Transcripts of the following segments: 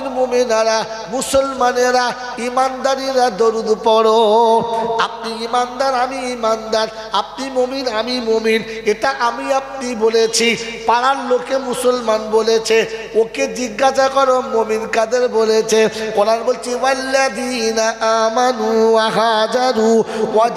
মমিন মুমিনারা মুসলমানেরা ইমানদারিরা দরুদ পড়ো। আপনি ইমানদার, আমি ইমানদার। আপনি মমিন, আমি মমিন। এটা আমি আপনি বলেছি। পাড়ার লোকে মুসলমান বলেছে। ওকে জিজ্ঞাসা করো, মমিন কাদের বলেছে? কোরআন বলছে আমানু হাজারু ওয়া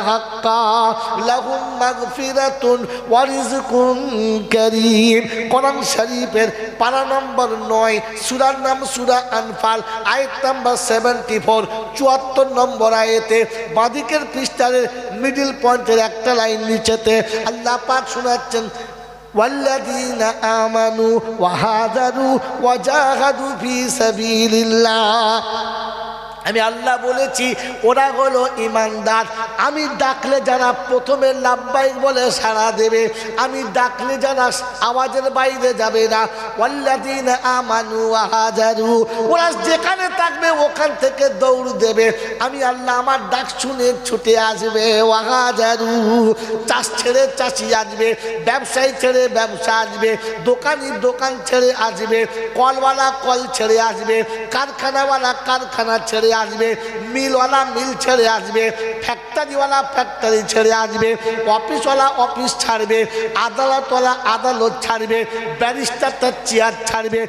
হাক্কা। লাহুম মাগফিরাতুন ওয়া রিজকুন কারীম কোরআন শরীফের পারা নম্বর নয় সূরার নাম সূরা আনফাল আয়াত নাম্বার সেভেন্টি ফোর চুয়াত্তর নম্বর আয়েতে বাদিকের পৃষ্ঠারের মিডিল পয়েন্টের একটা লাইন নিচেতে আল্লাহ পাক শোনাচ্ছেন والذين آمنوا وهاجروا وجاهدوا في سبيل الله আমি আল্লাহ বলেছি, ওরা হলো ইমানদার। আমি ডাকলে যারা প্রথমে লাভবাইক বলে সাড়া দেবে, আমি ডাকলে যারা আওয়াজের বাইরে যাবে না। ওয়াল্লাদিন আমানু আহাজারু ওরা যেখানে থাকবে ওখান থেকে দৌড় দেবে। আমি আল্লাহ আমার ডাক শুনে ছুটে আসবে ওয়াহাজারু চাষ ছেড়ে চাষি আসবে, ব্যবসায়ী ছেড়ে ব্যবসা আসবে, দোকানি দোকান ছেড়ে আসবে, কলওয়ালা কল ছেড়ে আসবে, কারখানাওয়ালা কারখানা ছেড়ে আসবে, মিলওয়ালা মিল ছেড়ে আসবে ফ্যাক্টরিওয়ালা ফ্যাক্টরি ছেড়ে আসবে অফিসওয়ালা অফিস ছাড়বে, আদালতওয়ালা আদালত ছাড়বে ব্যারিস্টার তার চেয়ার ছাড়বে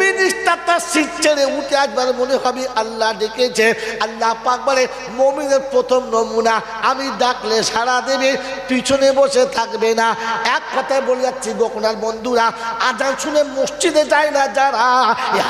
মিনিস্টার তার সিট ছেড়ে উঠে আসবার মনে হবে আল্লাহ ডেকেছে। আল্লাহ পাক বলে, মমিনের প্রথম নমুনা আমি ডাকলে সারা দেবে, পিছনে বসে থাকবে না। এক কথায় বলে যাচ্ছি গোকনার বন্ধুরা, আজান শুনে মসজিদে যায় না যারা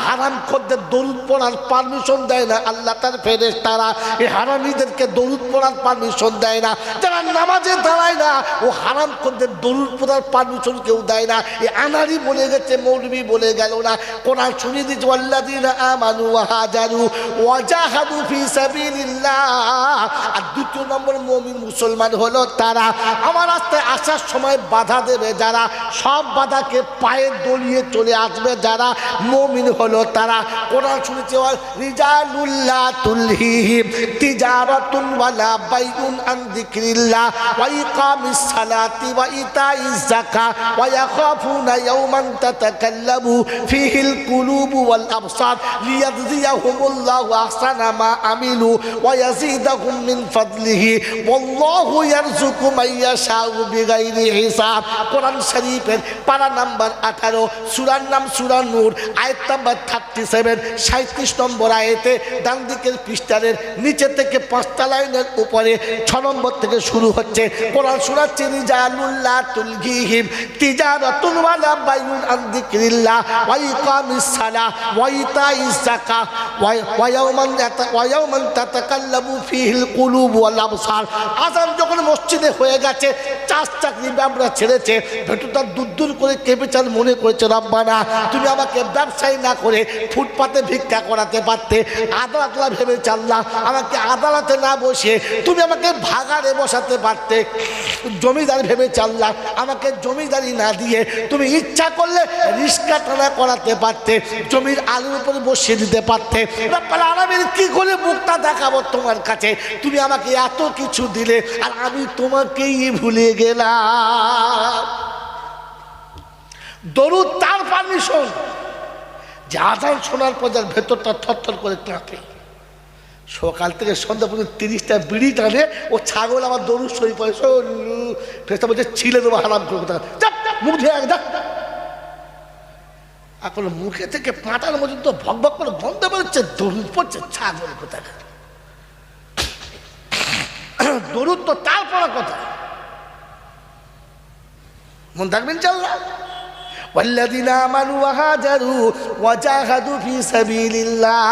হারাম খদ্দের দরুদ পড়ার পারমিশন দেয় না। আল্লাহ তার ফেরেস তারা, এই হারামিদেরকে দরুদ পড়ার পারমিশন দেয় না। যারা নামাজে দাঁড়ায় না, ও হারাম খদ্দের দরুদ পড়ার পারমিশন কেউ দেয় না। এই আনারি বলে গেছে, মৌলবি বলে গেল না। কোরআন শুনিয়ে দিচ্ছে আল্লাদিন আমানু হাজারু ওয়াজাহাদু ফি সাবিলিল্লাহ। আর দ্বিতীয় নম্বর মমিন মুসলমান হলো তারা। আমার রাস্তায় আসার সময় বাধা দেবে যারা, সব বাধাকে পায়ে দলিয়ে চলে আসবে যারা মমিন হলো তারা। কোরআন শুনেছে রিজালুল্লাহ তুলহিহিম তিজারাতুন ওয়ালা বাইউন আন যিকরিল্লাহ, ওয়া ইকামিস সালাতি ওয়া ইতাইজ যাকা ওয়া ইয়াখাফুনা ইয়াওমান তাতাকাল্লামু ফিহিল কুলুবু ওয়াল আবসার, লিয়াজজিয়াহুমুল্লাহু আহসানা মা আমিলু, ওয়া ইয়াজিদাহুম ফাদলিহি, ওয়াল্লাহু ইয়ারযুকু ইয়াশাউ বিগাইরি হিসাব। কোরআন শরীফের পারা নাম্বার 18 সূরার নাম সূরা নূর, আয়াত নাম্বার 37 37 নম্বর আয়াতে ডান দিকের পৃষ্ঠারের নিচে থেকে পাঁচটা লাইনের উপরে ছ নম্বর থেকে শুরু হচ্ছে। কোরআন শোনাচ্ছে তুলগিহিম বাইউন কুলুব ওয়াল আবসার। যখন মসজিদে হয়ে গেছে চাষ চাকরি ব্যবসা ছেড়েছে ভেটুটা দূর করে কেঁপেচার মনে করেছে, রব্বানা, তুমি আমাকে ব্যবসায়ী না করে ফুটপাতে ভিক্ষা করাতে পারতে আদালতলা ভেবে চাল্লা আমাকে আদালতে না বসে তুমি আমাকে ভাগারে বসাতে পারতে। জমিদার ভেবে চাল্লা আমাকে জমিদারি না দিয়ে তুমি ইচ্ছা করলে রিস্কা টানা করাতে পারতে, জমির আলুর উপরে বসিয়ে দিতে পারতে। রব্বানা কি করে মুখটা দেখাবো তোমার কাছে? তুমি আমাকে এত কিছু দিলে আর আমি তোমাকেই ভুলে গেলাম। দরুদ তার পারমিশন। যে আজান শোনার পর যার ভেতরটা থরথর করে কাঁপে। সকাল থেকে সন্ধ্যা পর্যন্ত তিরিশটা বিড়ি টানে ও ছাগল আমার দরুদ সই পড়ে সল্লু ফেসটা বলছে ছিলে দেবো হারাম করে কোথাও যাক মুখ ধুয়ে এক যাক এখন মুখে থেকে পাটার মধ্যে তো ভক ভক করে গন্ধ বেরোচ্ছে দরুদ পড়ছে ছাগল কোথায় দরুদ তো তার পড়া কথা মন থাকবেন চাল্লা والذين آمنوا وهاجروا وجاهدوا في سبيل الله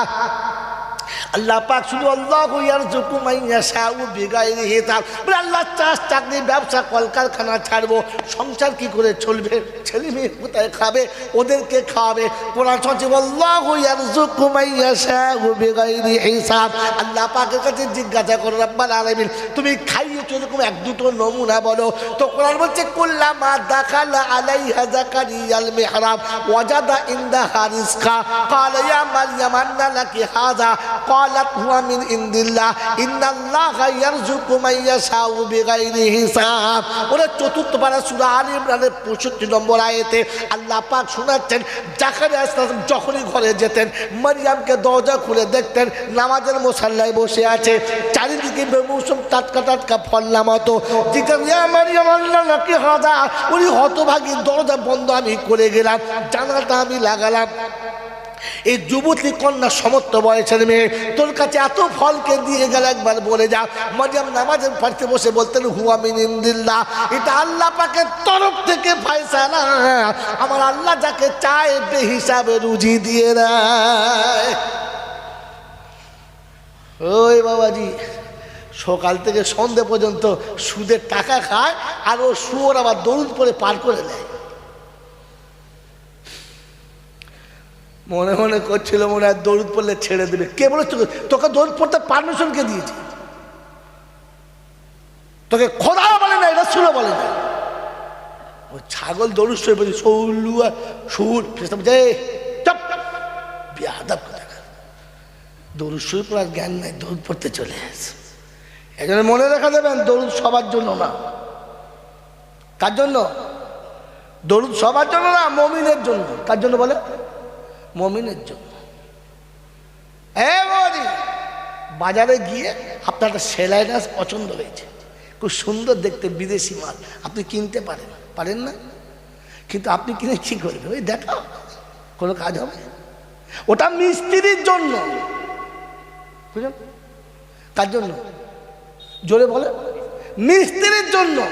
আল্লাহ পাক শুধু আল্লাহ ইয়ার জুকু মাইয়া মান বিগাই বিগাইরি তার বলে আল্লাহ চাষ চাকরি, ব্যবসা, কলকারখানা ছাড়বো। সংসার কি করে চলবে? ছেলে মেয়ে কোথায় খাবে? ওদেরকে খাওয়াবে। কোরআন সচিব আল্লাহ ইয়ারযুকু মাইয়া ইয়াশাউ বিগাইরি হিসাব। আল্লাহ পাকের কাছে জিজ্ঞাসা করে, রব্বাল আলামিন, তুমি খাইয়ে এরকম এক দুটো নমুনা বলো। তো কোরআন বলছে কুল্লা মা দাখালা আলাই মেহরাব, ওয়াজাদা ইন্দা হারিসকা হুয়া। মিন ইনদিল্লাহ। বিগাইরি হিসাব। চতুর্থ পারা ইমরানের 65 নম্বর আল্লাহ পাক শোনাচ্ছেন, জাকারিয়া যখনই ঘরে যেতেন, মারিয়ামকে দরজা খুলে দেখতেন, নামাজের মোসাল্লায় বসে আছে, চারিদিকে বেমৌসুম টাটকা টাটকা ফল মতো জিজ্ঞাসা উনি হতভাগী, দরজা বন্ধ আমি করে গেলাম, জানালাটা আমি লাগালাম। এই যুবতী কন্যা সমস্ত বয়সের মেয়ে, তোর কাছে এত ফলকে দিয়ে গেল, একবার বলে যা। মারিয়াম নামাজের পাড়তে বসে বলতেন, হুয়া মিন ইন্দিল্লাহ, এটা আল্লাহ পাকের তরফ থেকে ফায়সালা। আমার আল্লাহ যাকে চায় বে হিসাবে রুজি দিয়ে দেয়। ওই বাবাজি সকাল থেকে সন্ধে পর্যন্ত সুদের টাকা খায় আর ও সুয়োর আবার দরুদ পরে পার করে দেয়। মনে মনে করছিল মনে হয় দৌড় পড়লে ছেড়ে দেবে। কে বলে তোকে দৌড় পড়তে পারমিশন কে দিয়েছে? তোকে খোদা বলে না এটা শুনে বলে না ও ছাগল দৌড় শুয়ে বলছি সৌলু আর সুর যে চপ! বিয়াদাব কথা। দৌড় শুয়ে পড়ার জ্ঞান নাই দৌড় পড়তে চলে আসে জন্য মনে রাখা দেবেন, দরুদ সবার জন্য না। কার জন্য? দরুদ সবার জন্য না, মমিনের জন্য। কার জন্য বলে? মমিনের জন্য। বাজারে গিয়ে আপনার একটা সেলাই গাছ পছন্দ হয়েছে। খুব সুন্দর দেখতে, বিদেশি মাল। আপনি কিনতে পারেন পারেন না? কিন্তু আপনি কিনে কি করবেন? ওই দেখাও কোনো কাজ হবে? ওটা মিস্ত্রির জন্য। বুঝলেন? তার জন্য? জোরে বলে। মিস্ত্রির জন্য।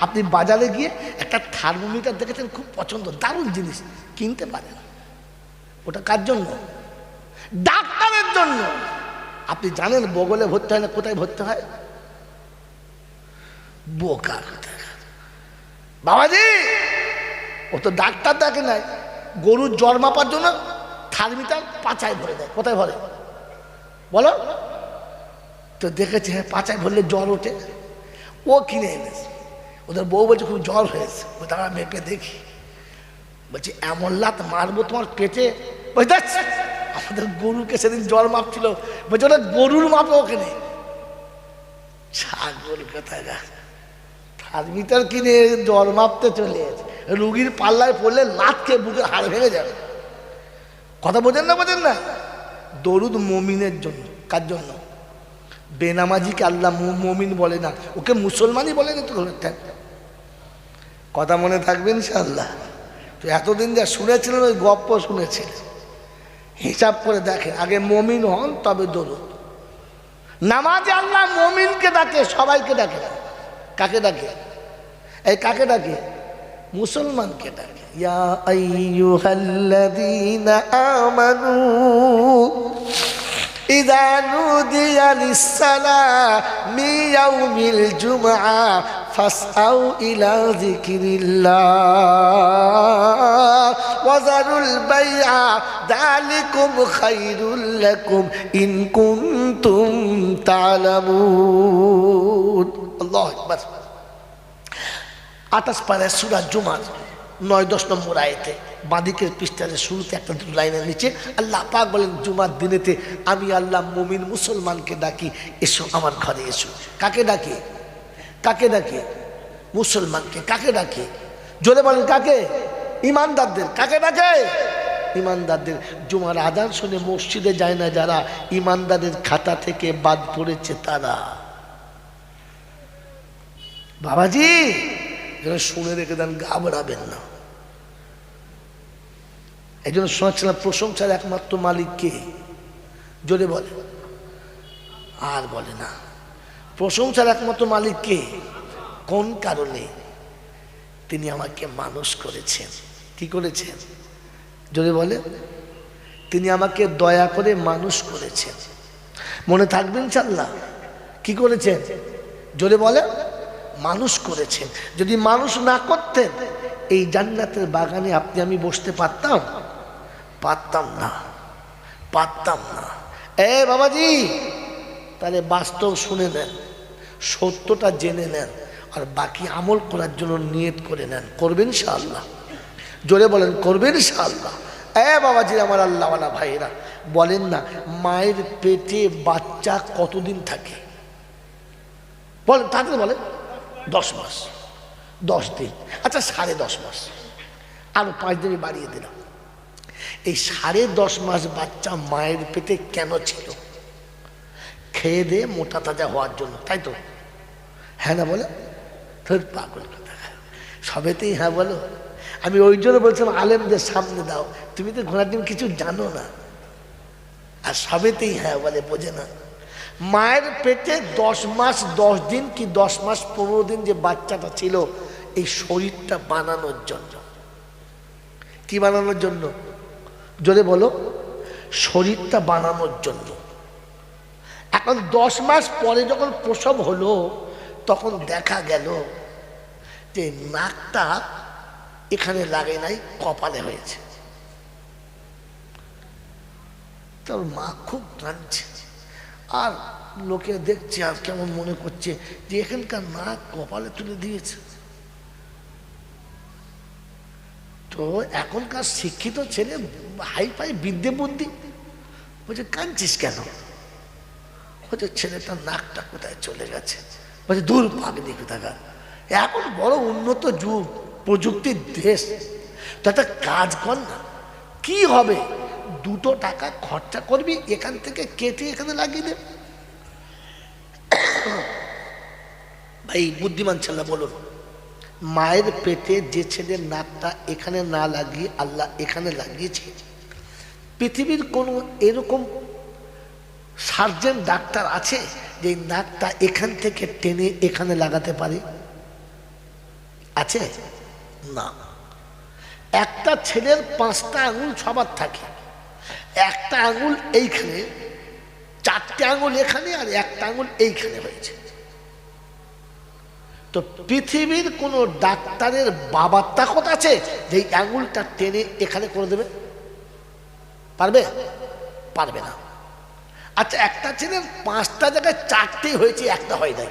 আপনি বাজারে গিয়ে একটা থার্মোমিটার দেখেছেন, খুব পছন্দ, দারুণ জিনিস, কিনতে পারেন। ওটা কার জন্য? ডাক্তারের জন্য। আপনি জানেন বগলে ভর্তি হয় না, কোথায় ভর্তি হয়? বোকা। বাবাজি, ও তো ডাক্তার দেখে নাই। গরুর জ্বর মাপার জন্য থার্মিটার পাচায় ভরে দেয়। কোথায় ভরে? বলো। তো দেখেছে হ্যাঁ পাচায় ভরলে জ্বর ওঠে। ও কিনে এনেছে। ওদের বউ বলছে, খুব জ্বর হয়েছে। ও তারা মেপে দেখি। বলছি, এমন লাত মারবো তোমার পেটে? বুঝতে? আমাদের গরুকে সেদিন জ্বর মাপছিল। বলছে, ওটা গরুর মাপে ওখানে ছাগল কোথায় গা থার্মিটার কিনে জ্বর মাপতে চলে গেছে। রুগীর পাল্লায় পড়লে লাত খেয়ে বুকে হাড় ভেঙে যাবে। কথা বোঝেন না বোঝেন না? দরুদ মমিনের জন্য। কার জন্য? বেনামাজিকে আল্লাহ মমিন বলে না, ওকে মুসলমানই বলে না তো কথা মনে থাকবে ইনশাল্লাহ তো এতদিন যা শুনেছিলেন, ওই গপ্প শুনেছিলেন হিসাব করে দেখেন, আগে মমিন হন, তবে দরুদ। নামাজে আল্লাহ মমিনকে ডাকে, সবাইকে ডাকে। কাকে ডাকে? এই কাকে ডাকে? মুসলমানকে ডাকে। ইয়া আইয়ুহাল্লাযীনা আমানু إذا نودي للصلاة من يوم الجمعة فاسعوا إلى ذكر الله وذروا البيع ذلكم خير لكم إن كنتم تعلمون الله أكبر আঠাশ পারে সুরা জুমার নয় দশ নম্বর আয়েতে বাঁদিকের পৃষ্ঠার শুরুতে একটা দুটো লাইনের নিচে, আল্লাহ পাক বলেন, জুমার দিনেতে আমি আল্লাহ মুমিন মুসলমানকে ডাকি, এসো আমার ঘরে এসো। কাকে ডাকে? কাকে ডাকে? মুসলমানকে। কাকে ডাকে? জোরে বলেন, কাকে? ইমানদারদের। কাকে ডাকে? ইমানদারদের। জুমার আদান শুনে মসজিদে যায় না যারা, ইমানদারের খাতা থেকে বাদ পড়েছে তারা। বাবাজি শুনে রেখে দেন, ঘাবড়াবেন না। এই জন্য শোনাচ্ছিলাম প্রশংসার একমাত্র মালিক কে? জোরে বলে। আর বলে না। প্রশংসার একমাত্র মালিক কে? কোন কারণে? তিনি আমাকে মানুষ করেছেন। কি করেছেন? জোরে বলে। তিনি আমাকে দয়া করে মানুষ করেছেন। মনে থাকবেন চাল্লা কি করেছেন? জোরে বলে। মানুষ করেছেন। যদি মানুষ না করতেন, এই জান্নাতের বাগানে আপনি, আমি বসতে পারতাম? পারতাম না পারতাম না। এ বাবাজি, তাহলে বাস্তব শুনে নেন, সত্যটা জেনে নেন, আর বাকি আমল করার জন্য নিয়ত করে নেন। করবেন ইনশাআল্লাহ। জোরে বলেন, করবেন ইনশাআল্লাহ। এ বাবাজি, আমার আল্লাহওয়ালা ভাইরা বলেন না, মায়ের পেটে বাচ্চা কতদিন থাকে? বলেন তাতে বলেন। দশ মাস, দশ দিন। আচ্ছা সাড়ে দশ মাস। আরও পাঁচ দিন বাড়িয়ে দিলাম। এই সাড়ে দশ মাস বাচ্চা মায়ের পেটে কেন ছিল? খেয়ে দিয়ে মোটা তাজা হওয়ার জন্য, তাই তো? হ্যাঁ না বলো? তোর পাগল সবেতেই হ্যাঁ বলো। আমি ওই জন্য বলছিলাম, আলেমদের সামনে দাও। তুমি তো ঘোড়ার ডিম কিছু জানো না। আর সবেতেই হ্যাঁ বলে, বোঝে না। মায়ের পেটে দশ মাস, দশ দিন কি দশ মাস পনেরো দিন যে বাচ্চাটা ছিল, এই শরীরটা বানানোর জন্য। কি বানানোর জন্য? জোরে বলো, শরীরটা বানানোর জন্য। এখন দশ মাস পরে যখন প্রসব হলো, তখন দেখা গেল যে নাকটা এখানে লাগে নাই, কপালে হয়েছে। তার মা খুব কাঁদছে। আর লোকে দেখছে আর কেমন মনে করছে যে এখানকার নাক কপালে তুলে দিয়েছে। তো এখনকার শিক্ষিত ছেলে হাই ফাই বিদ্যে বুদ্ধি বলছে, কাঁদছিস কেন? বলছে, ছেলেটার নাকটা কোথায় চলে গেছে? বলছে, দূর পাগনি কোথাকার এখন বড় উন্নত যুগ, প্রযুক্তির দেশ। তো একটা কাজ কর না। কি হবে? দুটো টাকা খরচা করবি, এখান থেকে কেটে এখানে লাগিয়ে দে। ভাই, বুদ্ধিমান ছেলে, বলুন। মায়ের পেটে যে ছেলের নাকটা এখানে না লাগিয়ে আল্লাহ এখানে লাগিয়েছে। পৃথিবীর কোনো এরকম সার্জেন ডাক্তার আছে যে নাকটা এখান থেকে টেনে এখানে লাগাতে পারে? আছে? না। একটা ছেলের পাঁচটা আঙুল সবার থাকে। একটা আঙুল এইখানে, চারটে আঙুল এখানে আর একটা আঙুল এইখানে হয়েছে। তো পৃথিবীর কোনো ডাক্তারের বাবার তাকত আছে যে আঙুলটা টেনে এখানে করে দেবে? পারবে? পারবে না। আচ্ছা একটা ছেলের পাঁচটা জায়গায় চারটেই হয়েছে, একটা হয় নাই।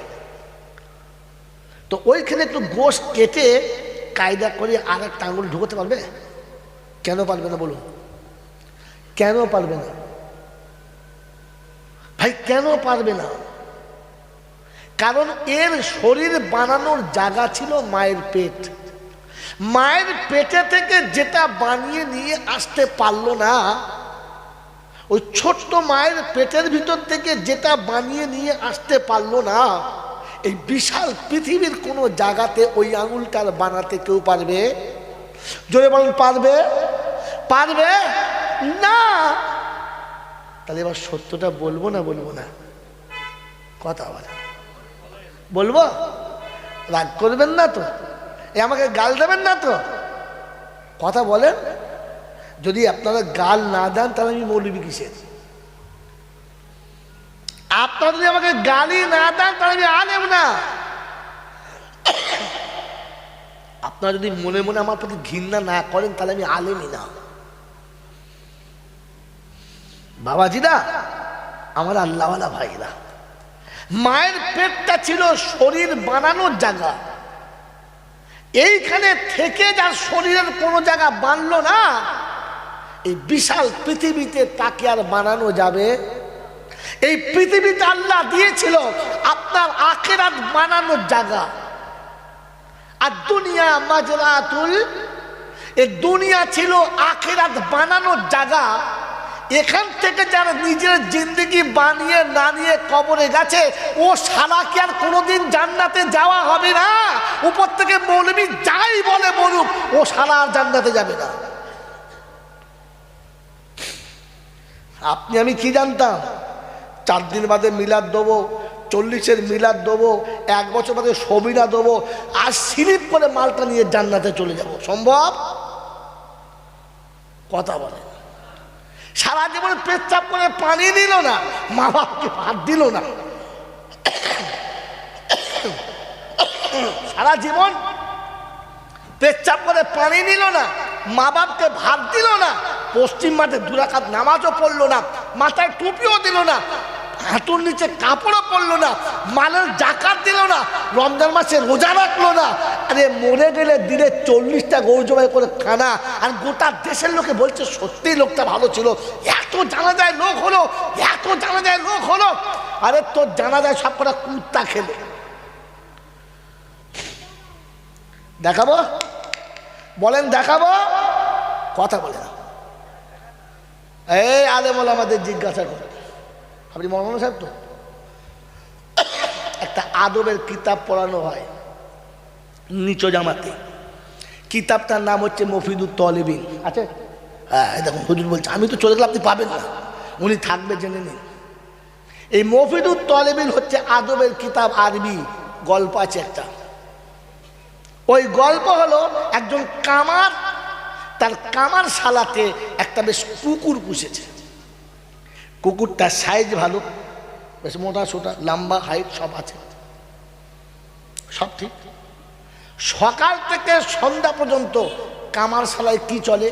তো ওইখানে একটু গোশ কেটে কায়দা করে আর একটা আঙুল ঢুকতে পারবে? কেন পারবে না বলুন? কেন পারবে না? ভাই, কেন পারবে না? কারণ এর শরীর বানানোর জায়গা ছিল মায়ের পেট। মায়ের পেটে থেকে যেটা বানিয়ে নিয়ে আসতে পারল না, ওই ছোট্ট মায়ের পেটের ভিতর থেকে যেটা বানিয়ে নিয়ে আসতে পারল না, এই বিশাল পৃথিবীর কোনো জায়গাতে ওই আঙুলটার বানাতে কেউ পারবে? জোরে বলেন, পারবে? পারবে? না। তাহলে এবার সত্যটা বলব না বলব না? কথা বলে। বলব? রাগ করবেন না তো। এ আমাকে গাল দেবেন না তো? কথা বলেন। যদি আপনারা গাল না দেন, তাহলে আমি মৌলবি কিসের? আপনারা যদি আমাকে গালি না দেন, তাহলে আমি আনেব না। আপনারা যদি মনে মনে আমার প্রতি ঘৃণা না করেন, তাহলে আমি আলেমই না। বাবাজিরা আমার আল্লাহওয়ালা ভাইরা। মায়ের পেটটা ছিল শরীর বানানোর জায়গা। এইখানে থেকে যার শরীরের কোনো জায়গা বানলো না, এই বিশাল পৃথিবীতে তাকে আর বানানো যাবে। এই পৃথিবীতে আল্লাহ দিয়েছিল আপনার আখেরাত বানানোর জায়গা। আর দুনিয়া মাজরাতুল, এই দুনিয়া ছিল আখেরাত বানানোর জায়গা। এখান থেকে যারা নিজের জিন্দগি বানিয়ে না নিয়ে কবরে গেছে, ও সারা কি আর কোনোদিন জান্নাতে যাওয়া হবে না। উপর থেকে মৌলবি যাই বলে বলুক, ও সারা আর জান্নাতে যাবে না। আপনি, আমি কি জানতাম? চার দিন বাদে মিলাদ দেবো, চল্লিশের মিলাদ দেবো, এক বছর বাদে সবিনা দেবো, আর স্লিপ করে মালটা নিয়ে জান্নাতে চলে যাব। সম্ভব? কথা বলে। সারা জীবন পেচ্ছাপ করে পানি দিল না মা বাপকে ভাত দিল না। সারা জীবন পেচ্ছাপ করে পানি নিল না মা বাপকে ভাত দিল না, পশ্চিম মাঠে দুরাকাত নামাজও পড়ল না, মাথায় টুপিও দিল না হাঁটুর নিচে কাপড়ও পরলো না, মালের জাকাত দিল না, রমজান মাসে রোজা রাখল না। আরে মরে গেলে দিনে চল্লিশটা গরু জবাই করে খানা, আর গোটা দেশের লোকে বলছে সত্যি লোকটা ভালো ছিল। এত জানা যায় লোক হলো, এত জানা যায় লোক হলো। আরে তোর জানা যায় সব কটা কুত্তা খেলে। দেখাবো? বলেন, দেখাবো? কথা বলে না এই আলে বলে আমাদের জিজ্ঞাসা করে। আপনি মৌলানা সাহেব তো? একটা আদবের কিতাব পড়ানো হয়, নিচ জামাতে। কিতাবটার নাম হচ্ছে মফিদুল তলেবিন। আছে হ্যাঁ দেখুন, হুজুর বলছে, আমি তো চলে গেলে আপনি পাবেন না। উনি থাকবে জেনে নিন। এই মফিদুল তলেবিন হচ্ছে আদবের কিতাব আরবি, গল্প আছে একটা। ওই গল্প হলো একজন কামার, তার কামার শালাতে একটা বেশ কুকুর পুষেছে। কুকুরটার সাইজ ভালো, বেশ মোটা সোটা, লম্বা হাইট সব আছে। সব ঠিক। সকাল থেকে সন্ধ্যা পর্যন্ত কামার শালায় কি চলে?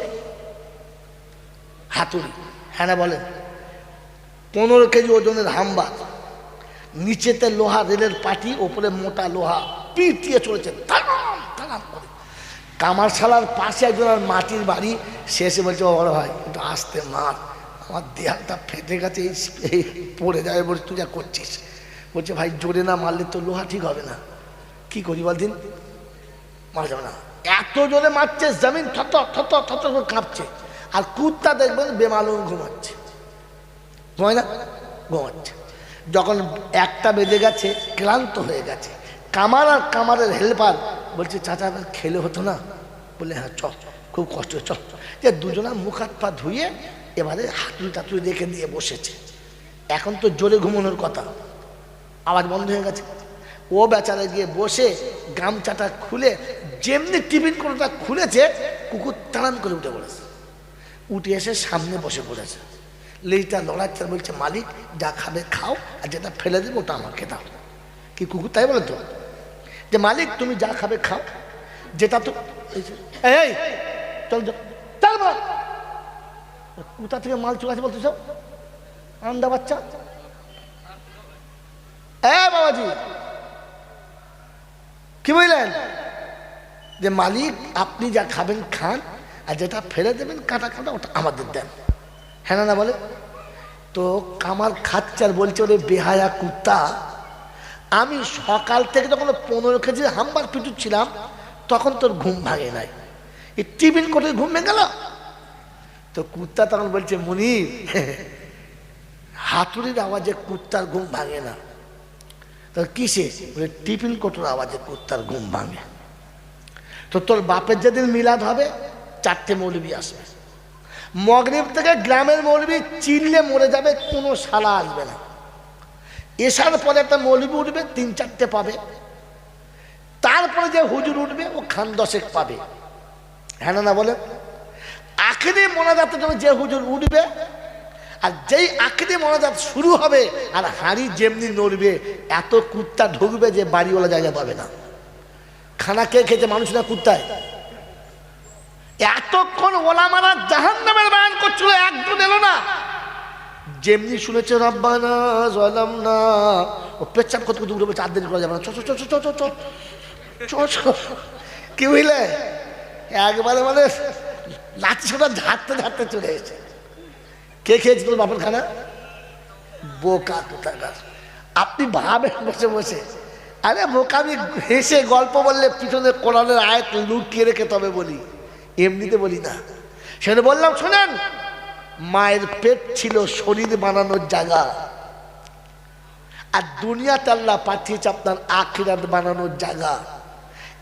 হাতুড়ি। হ্যাঁ না, বলেন। পনেরো কেজি ওজনের হাম্বা নিচেতে লোহা রেলের পাটি, ওপরে মোটা লোহা। পিটিয়ে চলেছে তারাম তারাম করে। কামার শালার পাশে একজন আর মাটির বাড়ি শেষে বলছে বড় ভাই, একটু আসতে মার। আমার দেহালটা ফেটে গেছে, এই পড়ে যাবে বলছে তুই যা করছিস। বলছে, ভাই, জোরে না মারলে তো লোহা ঠিক হবে না। কি করি বলদিন? মারা যাবে না। এত জোরে মারছে, জমিন থত থত থত কাঁপছে। আর কুত্তা দেখবেন বেমালুম ঘুমাচ্ছে। ঘুমায় না? ঘুমাচ্ছে। যখন একটা বেজে গেছে, ক্লান্ত হয়ে গেছে। কামার আর কামারের হেল্পার বলছে, চাচা খেলে হতো না? বলে হ্যাঁ চ, খুব কষ্ট, চ। যে দুজনা মুখ হাত পা ধুয়ে এবারে হাতুড়ি টাতুড়ি রেখে দিয়ে বসেছে এখন তো জোরে ঘুমানোর কথা আওয়াজ বন্ধ হয়ে গেছে ও বেচারা গিয়ে বসে গামছাটা খুলে যেমনি টিফিন কোনোটা খুলেছে কুকুর তাড়ান করে উঠে পড়েছে উঠে এসে সামনে বসে পড়েছে লেজটা লড়াচ্ছে বলছে মালিক যা খাবে খাও আর যেটা ফেলে দেবো ওটা আমাকে দাও কি কুকুর তাই বলে তো যে মালিক তুমি যা খাবে খাও যেটা তো এই চল বল কোথা থেকে মাল চলে আসে বলতে সব? আন্দা বাচ্চা? বাবাজি! কি বুঝলেন যে মালিক, আপনি যা খাবেন খান, আর যেটা ফেলে দেবেন কাটা কাটা, ওটা আমাদের দেন। হ্যাঁ না বলে? তো কামার খাচ্চার বলছে, ওরে বেহায়া কুত্তা, আমি সকাল থেকে যখন পনেরো কেজি হাম্বার পিটুচ্ছিলাম, তখন তোর ঘুম ভাঙে নাই। এই টিফিন করে ঘুম ভেঙে গেল? তো কুত্তা তখন বলছে, মনির, হাতুড়ির আওয়াজে কুত্তার ঘুম ভাঙে না। তো কিসে? বলে, টিফিন কোটোর আওয়াজে কুত্তার ঘুম ভাঙে। তো তোর বাপের যেদিন মিলাদ হবে, চারটে মৌলবি আসবে। মগরিব থেকে গ্রামের মৌলবি চিনলে মরে যাবে, কোনো শালা আসবে না। এসার পরে একটা মৌলবি উঠবে, তিন চারটে পাবে। তারপরে যে হুজুর উঠবে, ও খান দশেক পাবে। হ্যাঁ না বলে আখেরি মোনাজাতের জন্য যে হুজুর উঠবে আর যেই আখেরি মোনাজাত শুরু হবে আর হাঁড়ি যেমনি নড়বে এত কুত্তা ঢুকবে যে বাড়িওয়ালা জায়গা পাবে না খানা কে খেতে মানুষ না কুত্তায় এতক্ষণ ওলা মারা জাহান নামের বায়ন করছিল একজন এলো না যেমনি শুনেছে রব্বানা জলাম না ও পেচ্ছাপ কত কত উঠবে চার দিন করা যাবে না চ চ চ চ চ কি বুঝলে একবারে মানে লাঠি সোটা ঝাড়তে ঝাড়তে চলে এসেছে। কে খেয়েছে তোর বাপের খানা বোকা কোথাকার। আপনি ভাবেন বসে বসে। আরে বোকামি হেসে গল্প বললে পিছনে কোরআনের আয়াত লুকিয়ে রেখে তবে বলি। এমনিতে বলি না। সেটা বললাম, শোনেন, মায়ের পেট ছিল শরীর বানানোর জায়গা। আর দুনিয়াতে আল্লাহ পাঠিয়েছে আপনার আখিরাত বানানোর জায়গা।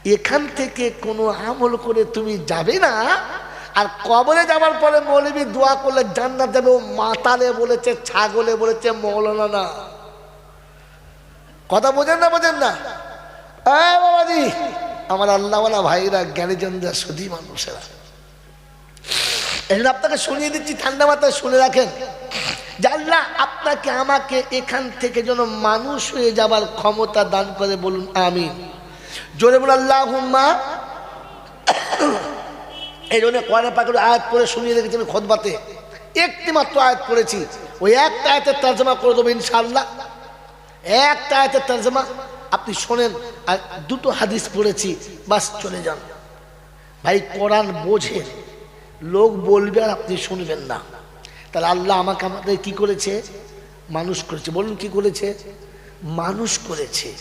এখান থেকে কোনো আমল করে তুমি যাবে না আর কবরে যাওয়ার পরে মৌলবী দোয়া করলে জান্নাত যাবে ও মাতালে বলেছে, ছাগলে বলেছে, মৌলানা না। কথা বোঝেন না বোঝেন না? বাবাজি, আমার আল্লাহওয়ালা ভাইরা জ্ঞানীজনরা শুধু মানুষেরা। এই আপনাকে শুনিয়ে দিচ্ছি, ঠান্ডা মাথায় শুনে রাখেন। আল্লাহ আপনাকে, আমাকে এখান থেকে যেন মানুষ হয়ে যাবার ক্ষমতা দান করে বলুন আমি জোরে বল আল্লাহ হুম্মা এই জন্য কয়না পাখির আয়াত করে শুনিয়ে রেখেছি আমি খোদবাতে। একটি মাত্র আয়াত করেছি ওই একটা আয়াতের তর্জমা করে দেবো ইনশাল্লাহ একটা আয়তের তর্জমা আপনি শোনেন আর দুটো হাদিস পড়েছি, বাস চলে যান। ভাই, কোরআন বোঝেন লোক বলবে আর আপনি শুনবেন না। তাহলে আল্লাহ আমাকে আমাদের কি করেছে? মানুষ করেছে। বলুন কি করেছে? মানুষ করেছে।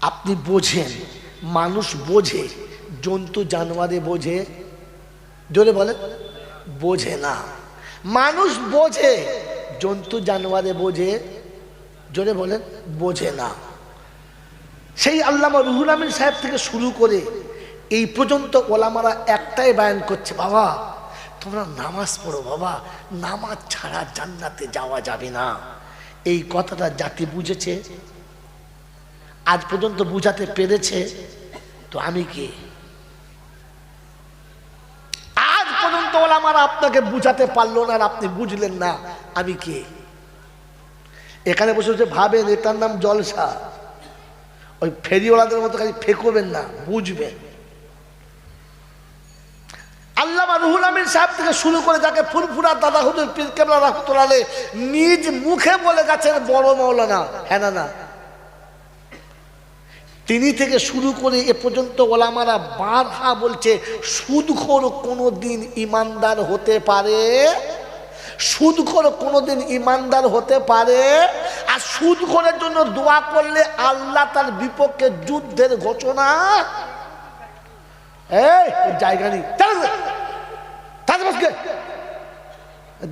আপনি বোঝেন। মানুষ বোঝে। জন্তু জানোয়ারে বোঝে। জোরে বলে, বোঝে না। মানুষ বোঝে, জন্তু জানোয়ারে বোঝে, জোরে বলেন বোঝে না। সেই আল্লামা রুহুল আমিন সাহেব থেকে শুরু করে এই পর্যন্ত ওলামারা একটাই বায়ান করছে, বাবা, তোমরা নামাজ পড়ো, বাবা, নামাজ ছাড়া জান্নাতে যাওয়া যাবে না। এই কথাটা জাতি বুঝেছে, আজ পর্যন্ত বুঝাতে পেরেছে, তো আমি কে? পর্যন্ত ওলামারা আপনাকে বুঝাতে পারল না আর আপনি বুঝলেন না, আমি কে? এখানে বসে বসে ভাবেন, এটার নাম জলসা। ওই ফেরিওয়ালাদের মতো খালি ফেকোবেন না, বুঝবেন। আল্লামা রুহুল আমিন সাহেব থেকে শুরু করে যাকে ফুরফুরা দাদা হুজুর পীর কেবলা আলাইহ নিজ মুখে বলে গেছেন বড় মৌলানা হ্যাঁ না। তিনি থেকে শুরু করে এ পর্যন্ত ওলামারা বারহা বলছে, সুদখোর কোনো দিন ইমানদার হতে পারে? সুদখোর কোনোদিন ইমানদার হতে পারে? আর সুদখোরের জন্য দোয়া করলে আল্লাহ তার বিপক্ষে যুদ্ধের ঘোষণা? জায়গা নেই।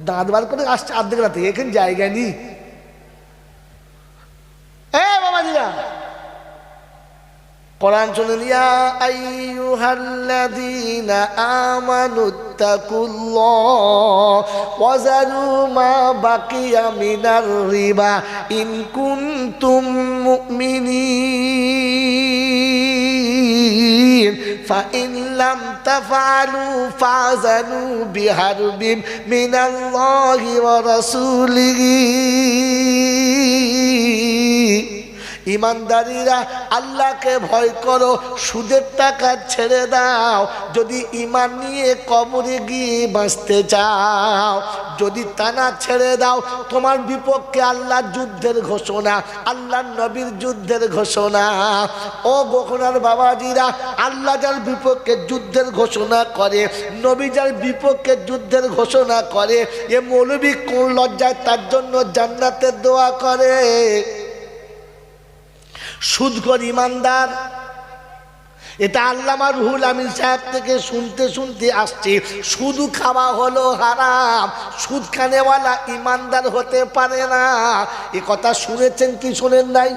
দাঁত বার করে আসছে আর্ধেক রাতে। এখানে জায়গা নেই এ বাবাজিরা কোরআন শুনেন ইয়া আইয়ুহাল্লাযীনা আমানুত্তাকুল্লাহ ওয়াজারু মা বাকিয়া মিনার রিবা ইন কুনতুম মুমিনিন فإن لم تفعلوا فاذنوا بحرب من الله ورسوله ইমানদারিরা, আল্লাহকে ভয় করো, সুদের টাকা ছেড়ে দাও। যদি ইমান নিয়ে কবরে গিয়ে বাঁচতে চাও, যদি তানা ছেড়ে দাও, তোমার বিপক্ষে আল্লাহ যুদ্ধের ঘোষণা আল্লাহ নবীর যুদ্ধের ঘোষণা। ও গোখনার বাবাজিরা, আল্লাহ যার বিপক্ষে যুদ্ধের ঘোষণা করে, নবী যার বিপক্ষে যুদ্ধের ঘোষণা করে, এ মৌলবী কোন লজ্জায় তার জন্য জান্নাতের দোয়া করে? সুদকর ইমানদার। এটা আল্লামা রুহুল আমিন সাহেব থেকে শুনতে শুনতে আসছে শুধু খাওয়া হলো হারাম, সুদ খানেওয়ালা ইমানদার হতে পারে না। এ কথা শুনেছেন কি শোনেন নাই?